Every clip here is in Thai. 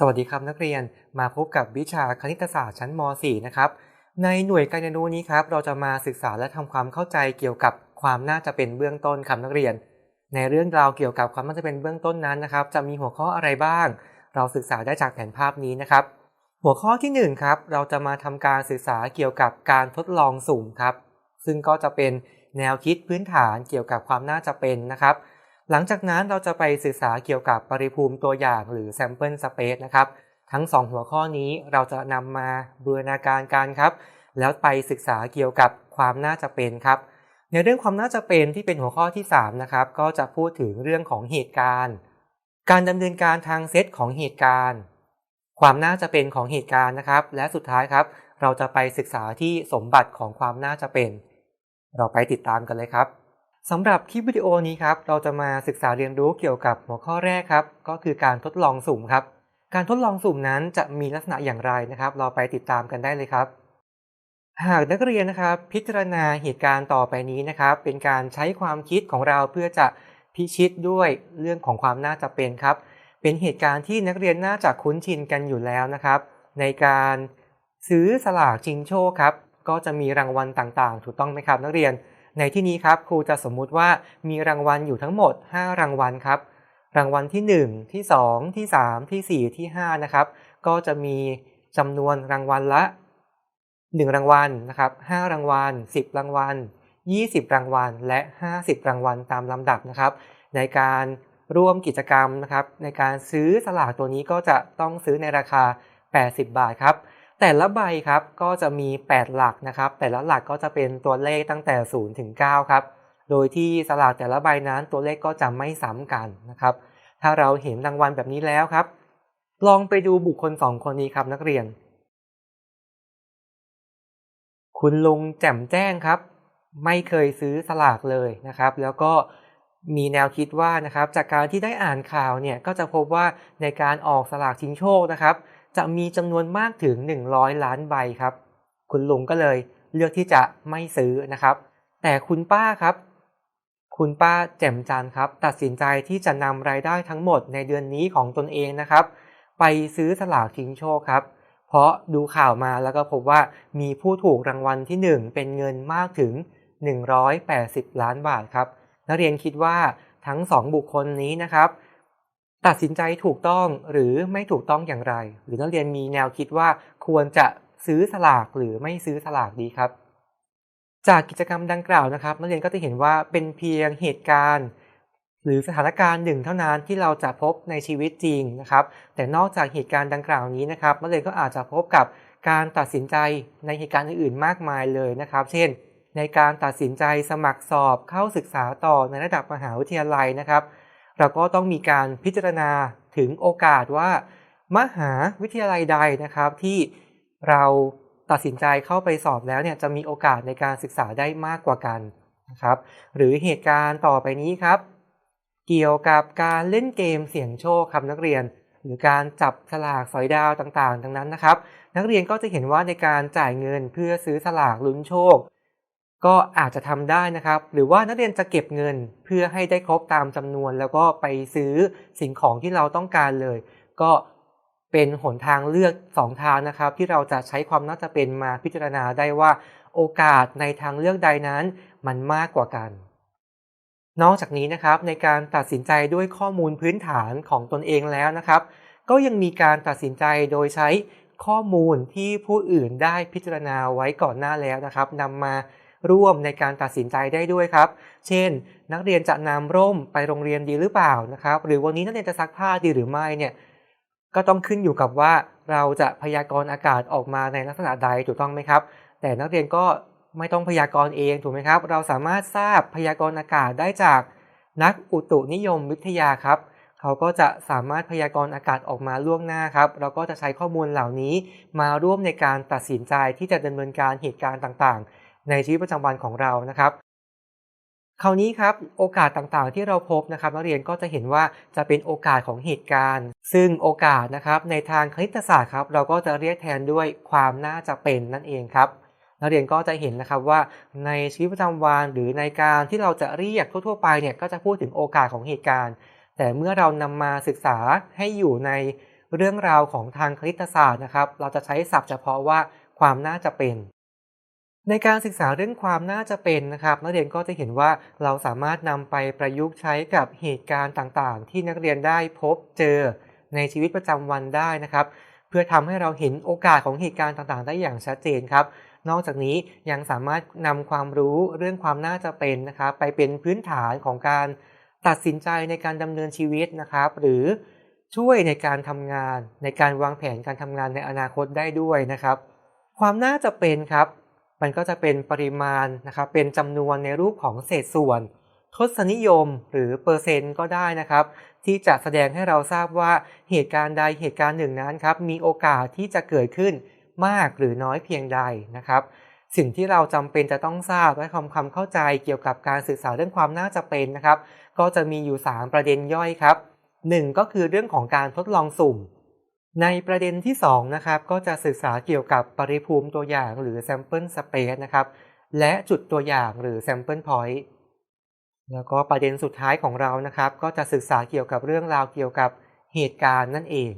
สวัสดีครับนักเรียนมาพบกับวิชาคณิตศาสตร์ชั้นม .4 นะครับในหน่วยการเรียนรู้นี้ครับเราจะมาศึกษาและทำความเข้าใจเกี่ยวกับความน่าจะเป็นเบื้องต้นครับนักเรียน ในเรื่องราวเกี่ยวกับความน่าจะเป็นเบื้องต้นนั้นนะครับ จะมีหัวข้ออะไรบ้าง เราศึกษาได้จากแผนภาพนี้นะครับ หัวข้อที่1ครับเราจะมาทำการศึกษาเกี่ยวกับการทดลองสุ่มครับ ซึ่งก็จะเป็นแนวคิดพื้นฐานเกี่ยวกับความน่าจะเป็นนะครับ หลังจากนั้นเราจะไปศึกษาเกี่ยวกับปริภูมิตัวอย่างหรือ sample space นะครับ ทั้ง 2 หัวข้อนี้เราจะนำมาบูรณาการกันครับ แล้วไปศึกษาเกี่ยวกับความน่าจะเป็นครับ ในเรื่องความน่าจะเป็นที่เป็นหัวข้อที่ 3 นะครับ ก็จะพูดถึงเรื่องของเหตุการณ์ การดำเนินการทางเซตของเหตุการณ์ ความน่าจะเป็นของเหตุการณ์นะครับ และสุดท้ายครับ เราจะไปศึกษาที่สมบัติของความน่าจะเป็น เราไปติดตามกันเลยครับ สำหรับคลิปวิดีโอนี้ครับ เราจะมาศึกษาเรียนรู้เกี่ยวกับหัวข้อแรกครับ ก็คือการทดลองสุ่มครับ การทดลองสุ่มนั้นจะมีลักษณะอย่างไรนะครับ เราไปติดตามกันได้เลยครับ หากนักเรียนนะครับ พิจารณาเหตุการณ์ต่อไปนี้นะครับ เป็นการใช้ความคิดของเราเพื่อจะพิชิตด้วยเรื่องของความน่าจะเป็นครับ เป็นเหตุการณ์ที่นักเรียนน่าจะคุ้นชินกันอยู่แล้วนะครับ ในการซื้อสลากชิงโชคครับ ก็จะมีรางวัลต่างๆ ถูกต้องไหมครับนักเรียน ในที่นี้ครับครูจะสมมุติว่ามีรางวัลอยู่ทั้งหมด 5 รางวัลครับ รางวัลที่ 1 ที่ 2 ที่ 3 ที่ 4 ที่ 5 นะครับ ก็จะมีจำนวนรางวัลละ 1 รางวัลนะครับ5รางวัล 10 รางวัล 20 รางวัล และ 50 รางวัลตามลำดับนะครับ ในการร่วมกิจกรรมนะครับ ในการซื้อสลากตัวนี้ก็จะต้องซื้อในราคา 80 บาทครับ แต่ละใบครับก็จะมี 8 หลักนะครับ แต่ละหลักก็จะเป็นตัวเลขตั้งแต่ 0 ถึง 9 ครับ โดยที่สลากแต่ละใบนั้นตัวเลขก็จะไม่ซ้ำกันนะครับ ถ้าเราเห็นรางวัลแบบนี้แล้วครับ ลองไปดูบุคคล 2 คนนี้ครับนักเรียน คุณลุงแจ่มแจ้งครับ ไม่เคยซื้อสลากเลยนะครับ แล้วก็มีแนวคิดว่านะครับ จากการที่ได้อ่านข่าวเนี่ยก็จะพบว่าในการออกสลากชิงโชคนะครับ จะมีจำนวนมากถึง 100 ล้านใบครับ คุณลุงก็เลยเลือกที่จะไม่ซื้อนะครับ แต่คุณป้าครับ คุณป้าแจ่มจันครับ ตัดสินใจที่จะนำรายได้ทั้งหมดในเดือนนี้ของตนเองนะครับ ไปซื้อสลากชิงโชคครับ เพราะดูข่าวมาแล้วก็พบว่ามีผู้ถูกรางวัลที่ 1 เป็นเงินมากถึง 180 ล้านบาทครับ นักเรียนคิดว่าทั้ง 2 บุคคลนี้นะครับ ตัดสินใจถูกต้องหรือไม่ถูกต้องอย่างไร หรือนักเรียนมีแนวคิดว่าควรจะซื้อสลากหรือไม่ซื้อสลากดีครับ จากกิจกรรมดังกล่าวนะครับ นักเรียนก็จะเห็นว่าเป็นเพียงเหตุการณ์ หรือสถานการณ์หนึ่งเท่านั้นที่เราจะพบในชีวิตจริงนะครับ แต่นอกจากเหตุการณ์ดังกล่าวนี้นะครับนักเรียนก็อาจจะพบกับการตัดสินใจในเหตุการณ์อื่นๆมากมายเลยนะครับ เช่น ในการตัดสินใจสมัครสอบเข้าศึกษาต่อในระดับมหาวิทยาลัยนะครับ เราก็ต้องมีการพิจารณาถึงโอกาสว่า มหาวิทยาลัยใดนะครับที่เราตัดสินใจเข้าไปสอบแล้วเนี่ยจะมีโอกาสในการศึกษาได้มากกว่ากันนะครับหรือเหตุการณ์ต่อไปนี้ครับ เกี่ยวกับการเล่นเกมเสี่ยงโชคครับนักเรียน หรือการจับฉลากสอยดาวต่างๆดังนั้นนะครับ นักเรียนก็จะเห็นว่าในการจ่ายเงินเพื่อซื้อสลากลุ้นโชค ก็อาจจะทำได้นะครับ หรือว่านักเรียนจะเก็บเงินเพื่อให้ได้ครบตามจำนวน แล้วก็ไปซื้อสิ่งของที่เราต้องการเลย ก็เป็นหนทางเลือก 2 ทางนะครับ ที่เราจะใช้ความน่าจะเป็นมาพิจารณาได้ว่า โอกาสในทางเลือกใดนั้นมันมากกว่ากัน นอกจากนี้นะครับในการตัดสินใจด้วยข้อมูลพื้นฐานของตนเองแล้วนะครับ ก็ยังมีการตัดสินใจโดยใช้ข้อมูลที่ผู้อื่นได้พิจารณาไว้ก่อนหน้าแล้วนะครับนำมา ร่วมในการตัดสินใจได้ด้วยครับ เช่น นักเรียนจะนำร่มไปโรงเรียนดีหรือเปล่านะครับ หรือวันนี้นักเรียนจะซักผ้าดีหรือไม่เนี่ย ก็ต้องขึ้นอยู่กับว่าเราจะพยากรณ์อากาศออกมาในลักษณะใดถูกต้องไหมครับ แต่นักเรียนก็ไม่ต้องพยากรณ์เองถูกไหมครับ เราสามารถทราบพยากรณ์อากาศได้จากนักอุตุนิยมวิทยาครับ เขาก็จะสามารถพยากรณ์อากาศออกมาล่วงหน้าครับ เราก็จะใช้ข้อมูลเหล่านี้มาร่วมในการตัดสินใจที่จะดำเนินการเหตุการณ์ต่างๆ ในชีวิตประจำวันของเรานะครับ คราวนี้ครับโอกาสต่างๆที่เราพบนะครับนักเรียนก็จะเห็นว่าจะเป็นโอกาสของเหตุการณ์ ซึ่งโอกาสนะครับในทางคณิตศาสตร์ครับเราก็จะเรียกแทนด้วยความน่าจะเป็นนั่นเองครับนักเรียนก็จะเห็นนะครับว่าในชีวิตประจำวันหรือในการที่เราจะเรียกทั่วๆไปเนี่ยก็จะพูดถึงโอกาสของเหตุการณ์ แต่เมื่อเรานำมาศึกษาให้อยู่ในเรื่องราวของทางคณิตศาสตร์นะครับ เราจะใช้ศัพท์เฉพาะว่าความน่าจะเป็น ในการศึกษาเรื่องความน่าจะเป็นนะครับ นักเรียนก็จะเห็นว่าเราสามารถนำไปประยุกต์ใช้กับเหตุการณ์ต่างๆ ที่นักเรียนได้พบเจอในชีวิตประจำวันได้นะครับ เพื่อทำให้เราเห็นโอกาสของเหตุการณ์ต่างๆ ได้อย่างชัดเจนครับ นอกจากนี้ยังสามารถนำความรู้เรื่องความน่าจะเป็นนะครับ ไปเป็นพื้นฐานของการตัดสินใจในการดำเนินชีวิตนะครับ หรือช่วยในการทำงานในการวางแผนการทำงานในอนาคตได้ด้วยนะครับ ความน่าจะเป็นครับ มันก็จะเป็นปริมาณนะครับเป็นจำนวนในรูปของเศษส่วน ทศนิยมหรือเปอร์เซ็นต์ก็ได้นะครับ ที่จะแสดงให้เราทราบว่าเหตุการณ์ใดเหตุการณ์หนึ่งนั้นครับมีโอกาสที่จะเกิดขึ้นมากหรือน้อยเพียงใดนะครับ สิ่งที่เราจำเป็นจะต้องทราบและทำความเข้าใจเกี่ยวกับการศึกษาเรื่องความน่าจะเป็นนะครับ ก็จะมีอยู่ 3 ประเด็นย่อยครับ 1 ก็คือเรื่องของการทดลองสุ่ม ในประเด็นที่2นะครับก็จะศึกษาเกี่ยวกับปริภูมิตัวอย่างหรือ sample space นะครับและจุดตัวอย่างหรือ sample point แล้วก็ประเด็นสุดท้ายของเรานะครับ ก็จะศึกษาเกี่ยวกับเรื่องราวเกี่ยวกับเหตุการณ์นั่นเอง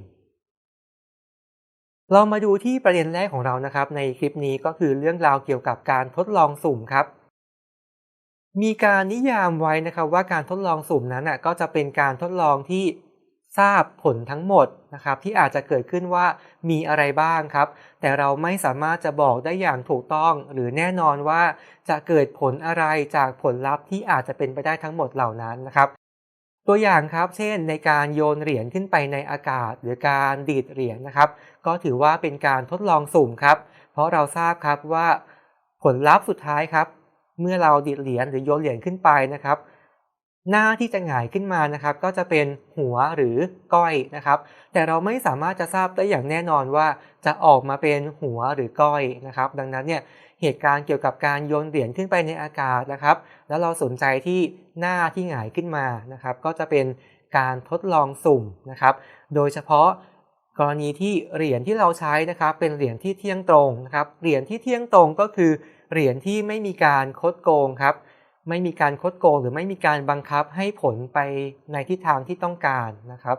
เรามาดูที่ประเด็นแรกของเรานะครับ ในคลิปนี้ก็คือเรื่องราวเกี่ยวกับการทดลองสุ่มครับ มีการนิยามไว้นะครับว่าการทดลองสุ่มนั้นอะก็จะเป็นการทดลองที่ ทราบผลทั้งหมดนะครับที่อาจจะเกิดขึ้นว่ามีอะไรบ้างครับ แต่เราไม่สามารถจะบอกได้อย่างถูกต้อง หรือแน่นอนว่าจะเกิดผลอะไรจากผลลัพธ์ที่อาจจะเป็นไปได้ทั้งหมดเหล่านั้นนะครับ ตัวอย่างครับ เช่น ในการโยนเหรียญขึ้นไปในอากาศ หรือการดีดเหรียญนะครับ ก็ถือว่าเป็นการทดลองสุ่มครับ เพราะเราทราบครับว่าผลลัพธ์สุดท้ายครับ เมื่อเราดีดเหรียญหรือโยนเหรียญขึ้นไปนะครับ หน้าที่จะหงายขึ้นมานะครับ ก็จะเป็นหัวหรือก้อยนะครับ แต่เราไม่สามารถจะทราบได้อย่างแน่นอนว่าจะออกมาเป็นหัวหรือก้อยนะครับ ดังนั้นเนี่ยเหตุการณ์เกี่ยวกับการโยนเหรียญขึ้นไปในอากาศนะครับ แล้วเราสนใจที่หน้าที่หงายขึ้นมานะครับ ก็จะเป็นการทดลองสุ่มนะครับ โดยเฉพาะกรณีที่เหรียญที่เราใช้นะครับ เป็นเหรียญที่เที่ยงตรงนะครับเหรียญที่เที่ยงตรงก็คือเหรียญที่ไม่มีการคดโกงครับ ไม่มีการคดโกงหรือไม่มีการบังคับให้ผลไปในทิศทางที่ต้องการนะครับ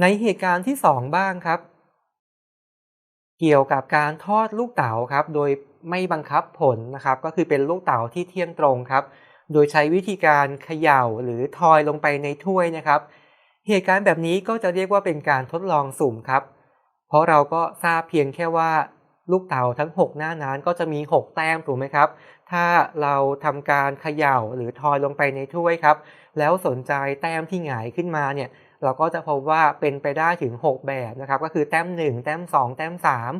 ในเหตุการณ์ที่ 2 บ้างครับ เกี่ยวกับการทอดลูกเต๋าครับ โดยไม่บังคับผลนะครับ ก็คือเป็นลูกเต๋าที่เที่ยงตรงครับ โดยใช้วิธีการเขย่าหรือทอยลงไปในถ้วยนะครับ เหตุการณ์แบบนี้ก็จะเรียกว่าเป็นการทดลองสุ่มครับ เพราะเราก็ทราบเพียงแค่ว่าลูกเต๋าทั้ง 6 หน้านั้นก็จะมี 6 แต้มถูกไหมครับ ถ้าเราทำการเขย่าหรือทอยลงไปในถ้วยครับ แล้วสนใจแต้มที่หงายขึ้นมาเนี่ยเราก็จะพบว่าเป็นไปได้ถึง 6 แบบนะครับ ก็คือแต้ม 1 แต้ม 2 แต้ม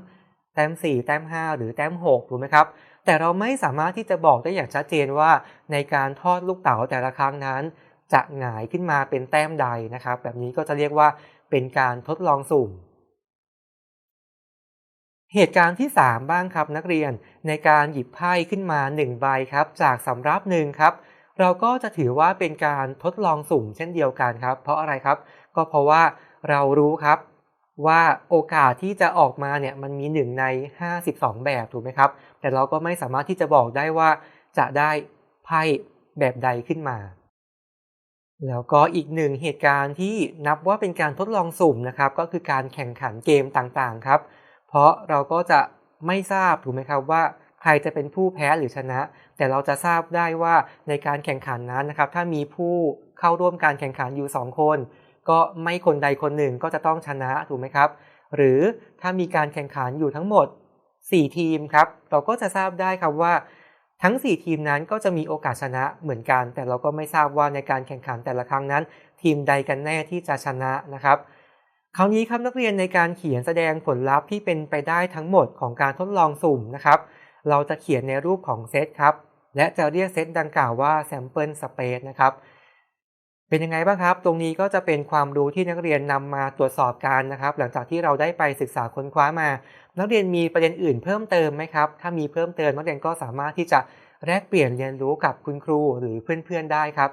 3 แต้ม 4 แต้ม 5 หรือแต้ม6ถูกไหมครับ แต่เราไม่สามารถที่จะบอกได้อย่างชัดเจนว่า ในการทอดลูกเต๋าแต่ละครั้งนั้น จะหงายขึ้นมาเป็นแต้มใดนะครับ แบบนี้ก็จะเรียกว่าเป็นการทดลองสุ่ม เหตุการณ์ที่ 3 บ้างครับนักเรียนในการหยิบไพ่ขึ้นมา1ใบครับ จากสำรับหนึ่งครับ เราก็จะถือว่าเป็นการทดลองสุ่มเช่นเดียวกันครับ เพราะอะไรครับ ก็เพราะว่าเรารู้ครับว่าโอกาสที่จะออกมาเนี่ยมันมี 1 ใน 52 แบบถูกไหมครับ แต่เราก็ไม่สามารถที่จะบอกได้ว่าจะได้ไพ่แบบใดขึ้นมา แล้วก็อีกหนึ่งเหตุการณ์ที่นับว่าเป็นการทดลองสุ่มนะครับ ก็คือการแข่งขันเกมต่างๆครับ เพราะเราก็จะไม่ทราบถูกไหมครับว่าใครจะเป็นผู้แพ้หรือชนะ แต่เราจะทราบได้ว่าในการแข่งขันนั้นนะครับ ถ้ามีผู้เข้าร่วมการแข่งขันอยู่ 2 คน ก็ไม่คนใดคนหนึ่งก็จะต้องชนะถูกไหมครับ หรือถ้ามีการแข่งขันอยู่ทั้งหมด 4 ทีมครับ เราก็จะทราบได้ครับว่า ทั้ง 4 ทีมนั้นก็จะมีโอกาสชนะเหมือนกัน แต่เราก็ไม่ทราบว่าในการแข่งขันแต่ละครั้งนั้น ทีมใดกันแน่ที่จะชนะนะครับ คราวนี้ครับนักเรียนในการเขียนแสดงผลลัพธ์ที่เป็นไปได้ทั้งหมดของการทดลองสุ่มนะครับ เราจะเขียนในรูปของเซตครับ และจะเรียกเซตดังกล่าวว่า sample space นะครับ เป็นยังไงบ้างครับ ตรงนี้ก็จะเป็นความรู้ที่นักเรียนนำมาตรวจสอบกันนะครับ หลังจากที่เราได้ไปศึกษาค้นคว้ามา นักเรียนมีประเด็นอื่นเพิ่มเติมไหมครับ ถ้ามีเพิ่มเติมนักเรียนก็สามารถที่จะแลกเปลี่ยนเรียนรู้กับคุณครูหรือเพื่อนๆได้ครับ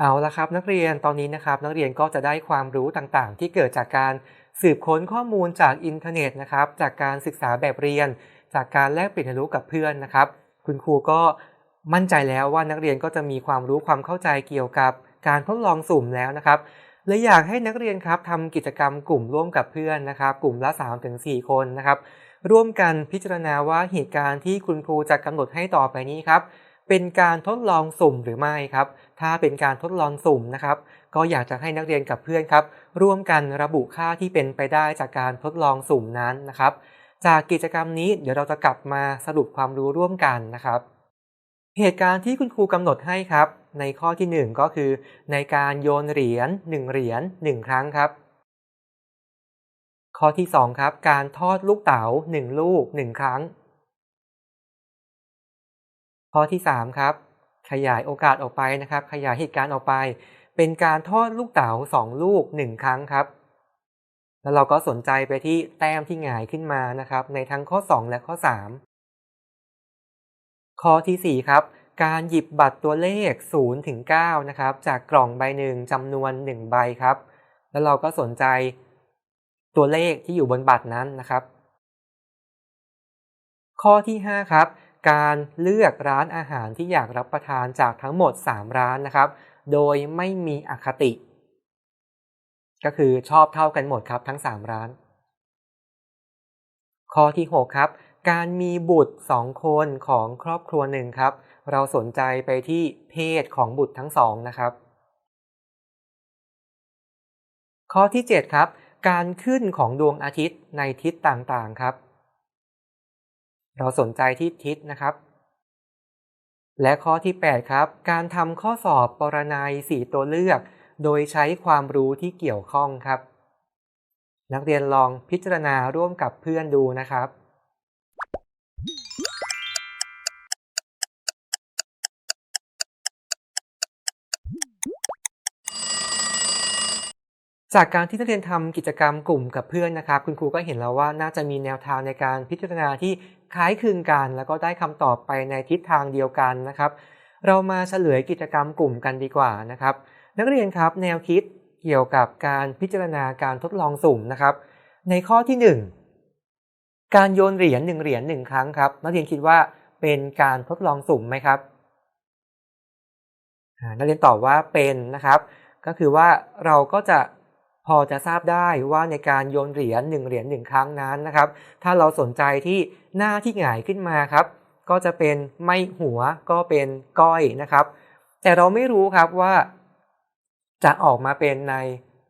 เอาละครับนักเรียนตอนนี้นะครับนักเรียนก็จะได้ความรู้ต่างๆ ที่เกิดจากการสืบค้นข้อมูลจากอินเทอร์เน็ตนะครับจากการศึกษาแบบเรียน จากการแลกเปลี่ยนเรียนรู้กับเพื่อนนะครับ คุณครูก็มั่นใจแล้วว่านักเรียนก็จะมีความรู้ความเข้าใจเกี่ยวกับการทดลองสุ่มแล้วนะครับเลยอยากให้นักเรียนครับทำกิจกรรมกลุ่มร่วมกับเพื่อนนะครับ กลุ่มละ 3-4 คนนะครับ ร่วมกันพิจารณาว่าเหตุการณ์ที่คุณครูจะกำหนดให้ต่อไปนี้ครับ เป็นการทดลองสุ่มหรือไม่ครับ ถ้าเป็นการทดลองสุ่มนะครับ ก็อยากจะให้นักเรียนกับเพื่อนครับ ร่วมกันระบุค่าที่เป็นไปได้จากการทดลองสุ่มนั้นนะครับ จากกิจกรรมนี้เดี๋ยวเราจะกลับมาสรุปความรู้ร่วมกันนะครับ เหตุการณ์ที่คุณครูกำหนดให้ครับ ในข้อที่ 1 ก็คือ ในการโยนเหรียญ1เหรียญ1 ครั้งครับ ข้อที่2ครับการทอดลูกเต๋า1ลูก 1 ครั้ง ข้อที่ 3 ครับ ขยายโอกาสออกไปนะครับ ขยายเหตุการณ์ออกไป เป็นการทอดลูกเต๋า2 ลูก 1 ครั้งครับ แล้วเราก็สนใจไปที่แต้มที่หงายขึ้นมานะครับ ในทั้งข้อ 2 และข้อ 3 ข้อที่ 4 ครับ การหยิบบัตรตัวเลข0ถึง9นะครับ จากกล่องใบหนึ่งจำนวน 1 ใบครับ แล้วเราก็สนใจตัวเลขที่อยู่บนบัตรนั้นนะครับ ข้อที่ 5 ครับ การเลือกร้านอาหารที่อยากรับประทานจากทั้งหมด 3 ร้านนะครับ โดยไม่มีอคติ ก็คือชอบเท่ากันหมดครับทั้ง 3 ร้าน ข้อที่ 6 ครับ การมีบุตร 2 คนของครอบครัวหนึ่งครับ เราสนใจไปที่เพศของบุตรทั้งสองนะครับ ข้อที่ 7 ครับ การขึ้นของดวงอาทิตย์ในทิศต่างๆครับ เราสนใจที่ทิศนะครับ และข้อที่ 8 ครับ การทำข้อสอบปรนัย 4 ตัวเลือก โดยใช้ความรู้ที่เกี่ยวข้องครับ นักเรียนลองพิจารณาร่วมกับเพื่อนดูนะครับ จากการที่นักเรียนทำกิจกรรมกลุ่มกับเพื่อนนะครับ คุณครูก็เห็นแล้วว่าน่าจะมีแนวทางในการพิจารณาที่คล้ายคลึงกัน แล้วก็ได้คำตอบไปในทิศทางเดียวกันนะครับ เรามาเฉลยกิจกรรมกลุ่มกันดีกว่านะครับ นักเรียนครับแนวคิดเกี่ยวกับการพิจารณาการทดลองสุ่มนะครับ ในข้อที่ 1 การโยนเหรียญ1เหรียญ1ครั้งครับนักเรียนคิดว่าเป็นการทดลองสุ่มไหมครับนักเรียนตอบว่าเป็นนะครับ ก็คือว่าเราก็จะ พอจะทราบได้ว่าในการโยนเหรียญ1เหรียญ1ครั้งนั้นนะครับ ถ้าเราสนใจที่หน้าที่หงายขึ้นมาครับ ก็จะเป็นไม่หัวก็เป็นก้อยนะครับ แต่เราไม่รู้ครับว่า จะออกมาเป็นใน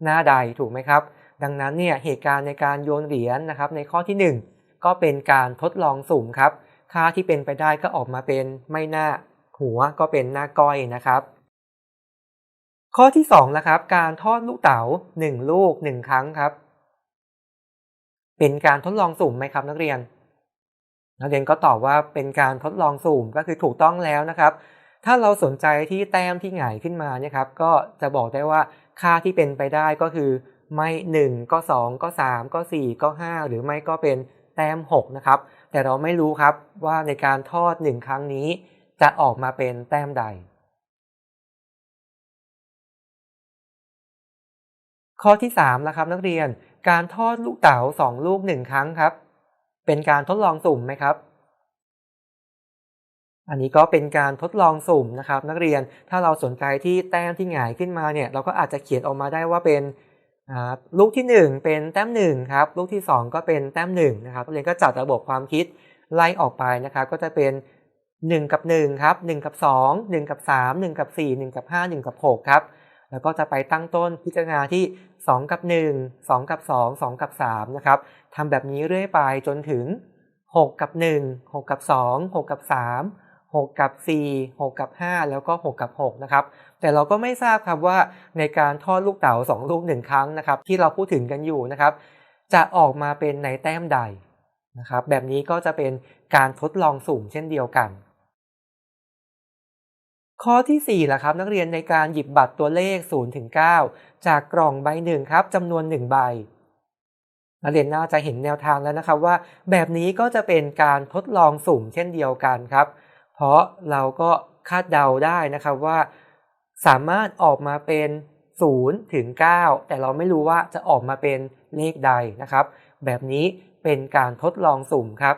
หน้าใดถูกไหมครับ ดังนั้นเนี่ยเหตุการณ์ในการโยนเหรียญนะครับ ในข้อที่ 1 ก็เป็นการทดลองสุ่มครับ ค่าที่เป็นไปได้ก็ออกมาเป็นไม่หน้าหัวก็เป็นหน้าก้อยนะครับ ข้อที่2นะครับ การทอดลูกเต๋า1 ลูก 1 ครั้งครับ เป็นการทดลองสุ่มไหมครับนักเรียน นักเรียนก็ตอบว่าเป็นการทดลองสุ่มก็คือถูกต้องแล้วนะครับ ถ้าเราสนใจที่แต้มที่หงายขึ้นมาเนี่ยครับ ก็จะบอกได้ว่าค่าที่เป็นไปได้ก็คือ ไม่ 1 ก็ 2 ก็ 3 ก็ 4 ก็ 5 หรือไม่ก็เป็นแต้ม 6 นะครับ แต่เราไม่รู้ครับว่าในการทอด 1 ครั้งนี้จะออกมาเป็นแต้มใด ข้อที่3นะครับนักเรียนการทอดลูกเต๋า2ลูก 1 ครั้งครับ เป็นการทดลองสุ่มไหมครับ อันนี้ก็เป็นการทดลองสุ่มนะครับ นักเรียนถ้าเราสนใจที่แต้มที่หงายขึ้นมาเนี่ยเราก็อาจจะเขียนออกมาได้ว่าเป็นลูกที่ 1 เป็นแต้ม1ครับลูกที่ 2 ก็เป็นแต้ม1นะครับนักเรียนก็จัดระบบความคิดไล่ออกไปนะครับก็จะเป็น 1 กับ1ครับ1กับ 2 1 กับ 3 1 กับ 4 1 กับ 5 1 กับ 6 ครับ แล้วก็จะไปตั้งต้นพิจารณาที่ 2 กับ 1 2 กับ 2 2 กับ3นะครับทำแบบนี้เรื่อยไปจนถึง 6 กับ 1 6 กับ 2 6 กับ 3 6 กับ 4 6 กับ 5 แล้วก็ 6 กับ 6 นะครับ แต่เราก็ไม่ทราบครับว่าในการทอดลูกเต๋า2 ลูก 1 ครั้งนะครับ ที่เราพูดถึงกันอยู่นะครับ จะออกมาเป็นในแต้มใดนะครับ แบบนี้ก็จะเป็นการทดลองสุ่มเช่นเดียวกัน ข้อที่4ล่ะครับนักเรียนในการหยิบบัตรตัวเลข0ถึง9จากกล่องใบหนึ่งครับจำนวน 1 ใบ นักเรียนน่าจะเห็นแนวทางแล้วนะครับว่า แบบนี้ก็จะเป็นการทดลองสุ่มเช่นเดียวกันครับ เพราะเราก็คาดเดาได้นะครับว่า สามารถออกมาเป็น0ถึง9แต่เราไม่รู้ว่าจะออกมาเป็นเลขใดนะครับ แบบนี้เป็นการทดลองสุ่มครับ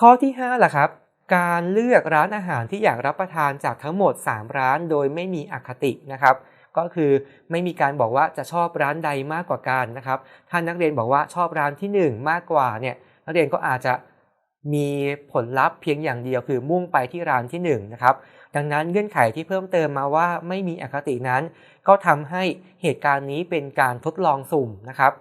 ข้อที่5ล่ะครับ การเลือกร้านอาหารที่อยากรับประทานจากทั้งหมด 3 ร้านโดยไม่มีอคตินะครับ ก็คือไม่มีการบอกว่าจะชอบร้านใดมากกว่ากันนะครับ ถ้านักเรียนบอกว่าชอบร้านที่ 1 มากกว่าเนี่ยนักเรียนก็อาจจะมีผลลัพธ์เพียงอย่างเดียวคือมุ่งไปที่ร้านที่1นะครับดังนั้นเงื่อนไขที่เพิ่มเติมมาว่าไม่มีอคตินั้น ก็ทำให้เหตุการณ์นี้เป็นการทดลองสุ่มนะครับ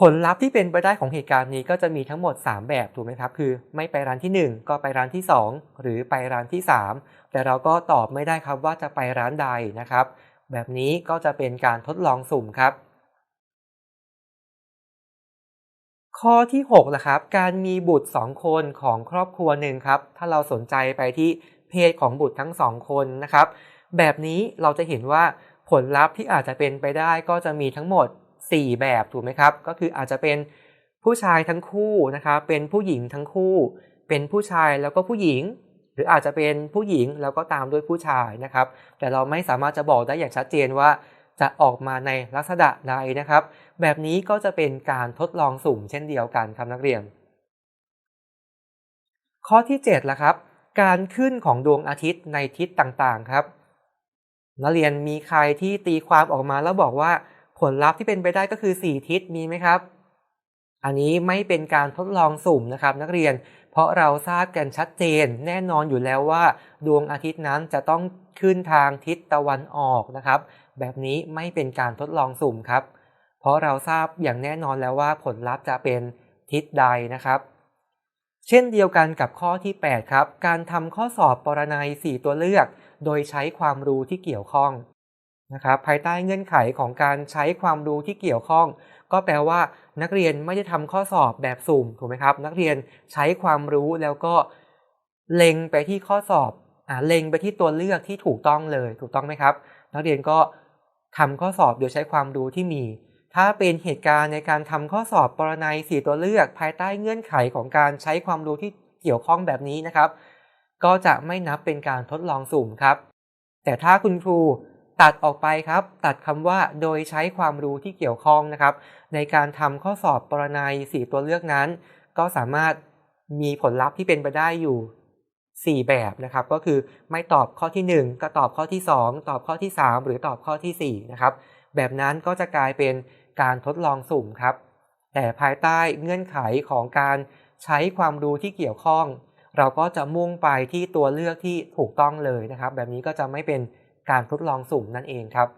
ผลลัพธ์ที่เป็นไปได้ของเหตุการณ์นี้ก็จะมีทั้งหมด 3 แบบถูกไหมครับ คือไม่ไปร้านที่ 1 ก็ไปร้านที่ 2 หรือไปร้านที่ 3 แต่เราก็ตอบไม่ได้ครับว่าจะไปร้านใดนะครับ แบบนี้ก็จะเป็นการทดลองสุ่มครับ ข้อที่6นะครับการมีบุตร 2 คนของครอบครัวหนึ่งครับ ถ้าเราสนใจไปที่เพศของบุตรทั้ง 2 คนนะครับ แบบนี้เราจะเห็นว่าผลลัพธ์ที่อาจจะเป็นไปได้ก็จะมีทั้งหมด 4 แบบถูกไหมครับ ก็คืออาจจะเป็นผู้ชายทั้งคู่นะครับเป็นผู้หญิงทั้งคู่ เป็นผู้ชายแล้วก็ผู้หญิง หรืออาจจะเป็นผู้หญิงแล้วก็ตามด้วยผู้ชายนะครับ แต่เราไม่สามารถจะบอกได้อย่างชัดเจนว่าจะออกมาในลักษณะใดนะครับ แบบนี้ก็จะเป็นการทดลองสุ่มเช่นเดียวกันครับนักเรียน ข้อที่7ละครับ การขึ้นของดวงอาทิตย์ในทิศต่างๆครับ นักเรียนมีใครที่ตีความออกมาแล้วบอกว่า ผลลัพธ์ที่เป็นไปได้ก็คือ 4 ทิศมีไหมครับ อันนี้ไม่เป็นการทดลองสุ่มนะครับนักเรียน เพราะเราทราบกันชัดเจนแน่นอนอยู่แล้วว่า ดวงอาทิตย์นั้นจะต้องขึ้นทางทิศตะวันออกนะครับ แบบนี้ไม่เป็นการทดลองสุ่มครับ เพราะเราทราบอย่างแน่นอนแล้วว่าผลลัพธ์จะเป็นทิศใดนะครับ เช่นเดียวกันกับข้อที่ 8 ครับ การทำข้อสอบปรนัย 4 ตัวเลือก โดยใช้ความรู้ที่เกี่ยวข้อง นะครับภายใต้เงื่อนไขของการใช้ความรู้ที่เกี่ยวข้อง ก็แปลว่า นักเรียนไม่ได้ทำข้อสอบแบบสุ่มถูกไหมครับ นักเรียนใช้ความรู้แล้วก็เล็งไปที่ข้อสอบอ่าเล็งไปที่ตัวเลือกที่ถูกต้องเลยถูกต้องไหมครับ นักเรียนก็ทำข้อสอบโดยใช้ความรู้ที่มี ถ้าเป็นเหตุการณ์ในการทำข้อสอบปรนัย4ตัวเลือก ภายใต้เงื่อนไขของการใช้ความรู้ที่เกี่ยวข้องแบบนี้นะครับ ก็จะไม่นับเป็นการทดลองสุ่มครับ แต่ถ้าคุณครู ตัดออกไปครับ ตัดคำว่าโดยใช้ความรู้ที่เกี่ยวข้องนะครับ ในการทำข้อสอบปรนัย 4 ตัวเลือกนั้น ก็สามารถมีผลลัพธ์ที่เป็นไปได้อยู่ 4 แบบนะครับ ก็คือไม่ตอบข้อที่ 1 ก็ตอบข้อที่ 2 ตอบข้อที่ 3 หรือตอบข้อที่ 4 นะครับ แบบนั้นก็จะกลายเป็นการทดลองสุ่มครับ แต่ภายใต้เงื่อนไขของการใช้ความรู้ที่เกี่ยวข้อง เราก็จะมุ่งไปที่ตัวเลือกที่ถูกต้องเลยนะครับ แบบนี้ก็จะไม่เป็น การทดลองสุ่มนั่นเองครับ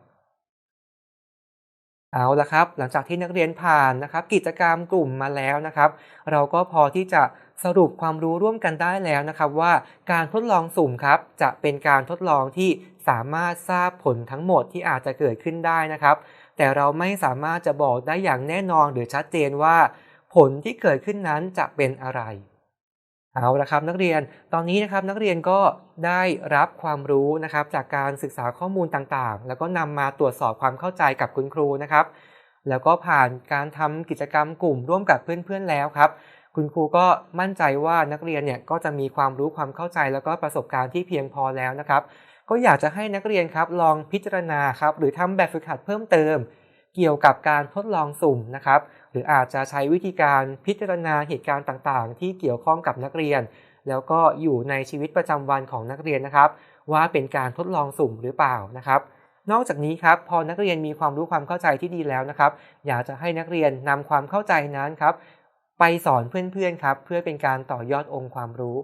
เอาละครับ หลังจากที่นักเรียนผ่านนะครับ กิจกรรมกลุ่มมาแล้วนะครับ เราก็พอที่จะสรุปความรู้ร่วมกันได้แล้วนะครับว่าการทดลองสุ่มครับจะเป็นการทดลองที่สามารถทราบผลทั้งหมดที่อาจจะเกิดขึ้นได้นะครับ แต่เราไม่สามารถจะบอกได้อย่างแน่นอนหรือชัดเจนว่า ผลที่เกิดขึ้นนั้นจะเป็นอะไร เอาละครับนักเรียนตอนนี้นะครับนักเรียนก็ได้รับความรู้นะครับจากการศึกษาข้อมูลต่างๆ แล้วก็นำมาตรวจสอบความเข้าใจกับคุณครูนะครับ แล้วก็ผ่านการทำกิจกรรมกลุ่มร่วมกับเพื่อนๆแล้วครับ คุณครูก็มั่นใจว่านักเรียนเนี่ยก็จะมีความรู้ความเข้าใจ แล้วก็ประสบการณ์ที่เพียงพอแล้วนะครับ ก็อยากจะให้นักเรียนครับลองพิจารณาครับหรือทำแบบฝึกหัดเพิ่มเติม เกี่ยวกับการทดลองสุ่มนะครับหรืออาจจะใช้วิธีการพิจารณาเหตุการณ์ต่างๆ ที่เกี่ยวข้องกับนักเรียน แล้วก็อยู่ในชีวิตประจำวันของนักเรียนนะครับ ว่าเป็นการทดลองสุ่มหรือเปล่านะครับ นอกจากนี้ครับพอนักเรียนมีความรู้ความเข้าใจที่ดีแล้วนะครับ อยากจะให้นักเรียนนำความเข้าใจนั้นครับ ไปสอนเพื่อนๆครับ เพื่อเป็นการต่อยอดองค์ความรู้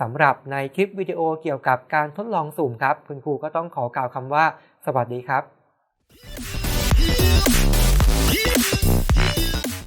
สำหรับในคลิปวิดีโอเกี่ยวกับการทดลองสุ่มครับ คุณครูก็ต้องขอกล่าวคำว่า สวัสดีครับ ぎゅっ!